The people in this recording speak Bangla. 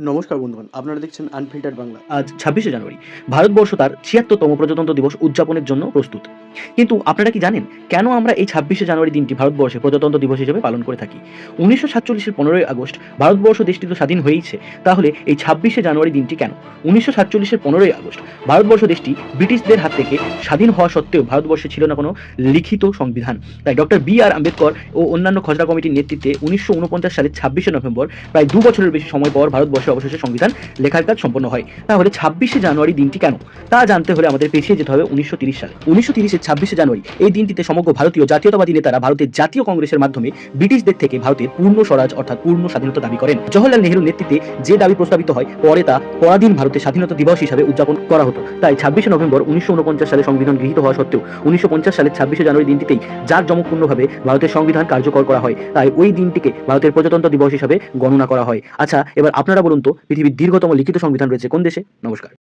নমস্কার বন্ধুগণ, আপনারা দেখছেন আনফিল্টার বাংলা। আজ ছাব্বিশে জানুয়ারি, ভারতবর্ষ তার ছিয়াত্তরতম প্রজাতন্ত্র দিবস উদযাপনের জন্য প্রস্তুত। কিন্তু আপনারা কি জানেন কেন আমরা এই ছাব্বিশে জানুয়ারি দিনটি ভারতবর্ষে প্রজাতন্ত্র দিবস হিসেবে পালন করে থাকি? উনিশশো সাতচল্লিশের পনেরোই আগস্ট ভারতবর্ষ দেশটি তো স্বাধীন হয়েইছে তাহলে এই ছাব্বিশে জানুয়ারি দিনটি কেন? উনিশশো সাতচল্লিশের পনেরোই আগস্ট ভারতবর্ষ দেশটি ব্রিটিশদের হাত থেকে স্বাধীন হওয়া সত্ত্বেও ভারতবর্ষে ছিল না কোনো লিখিত সংবিধান। তাই ডক্টর বি আর আম্বেদকর ও অন্যান্য খসড়া কমিটির নেতৃত্বে উনিশশো উনপঞ্চাশ সালের ছাব্বিশে নভেম্বর প্রায় দু বছরের বেশি সময় পর ভারতবর্ষে অবশেষে সংবিধান লেখার কাজ সম্পন্ন হয়। তাহলে ছাব্বিশে জানুয়ারি দিনটি কেন? তা জানতে হলে আমাদের পেছিয়ে যেতে হবে উনিশশো সালে। উনিশশো তিরিশের ছাব্বিশে জানুয়ারি এই দিনটিতে সমগ্র ভারতীয় জাতীয়তাবাদী নেতারা ভারতের জাতীয় কংগ্রেসের মাধ্যমে ব্রিটিশদের থেকে ভারতের পূর্ণ স্বরাজ অর্থাৎ পূর্ণ স্বাধীনতা দাবি করেন। জওহরলাল নেহরুর নেতৃত্বে যে দাবি প্রস্তাবিত হয়, পরে তা পরাধীন ভারতের স্বাধীনতা দিবস হিসাবে উদযাপন করা হতো। তাই ছাব্বিশে নভেম্বর উনিশশো উনপঞ্চাশ সালে সংবিধান গৃহীত হওয়া সত্ত্বেও উনিশশো পঞ্চাশ সালের ছাব্বিশে জানুয়ারি দিনটিতেই যার জমকপূর্ণভাবে ভারতের সংবিধান কার্যকর করা হয়। তাই ওই দিনটিকে ভারতের প্রজাতন্ত্র দিবস হিসাবে গণনা করা হয়। আচ্ছা এবার আপনারা বলুন তো পৃথিবীর দীর্ঘতম লিখিত সংবিধান রয়েছে কোন দেশে? নমস্কার।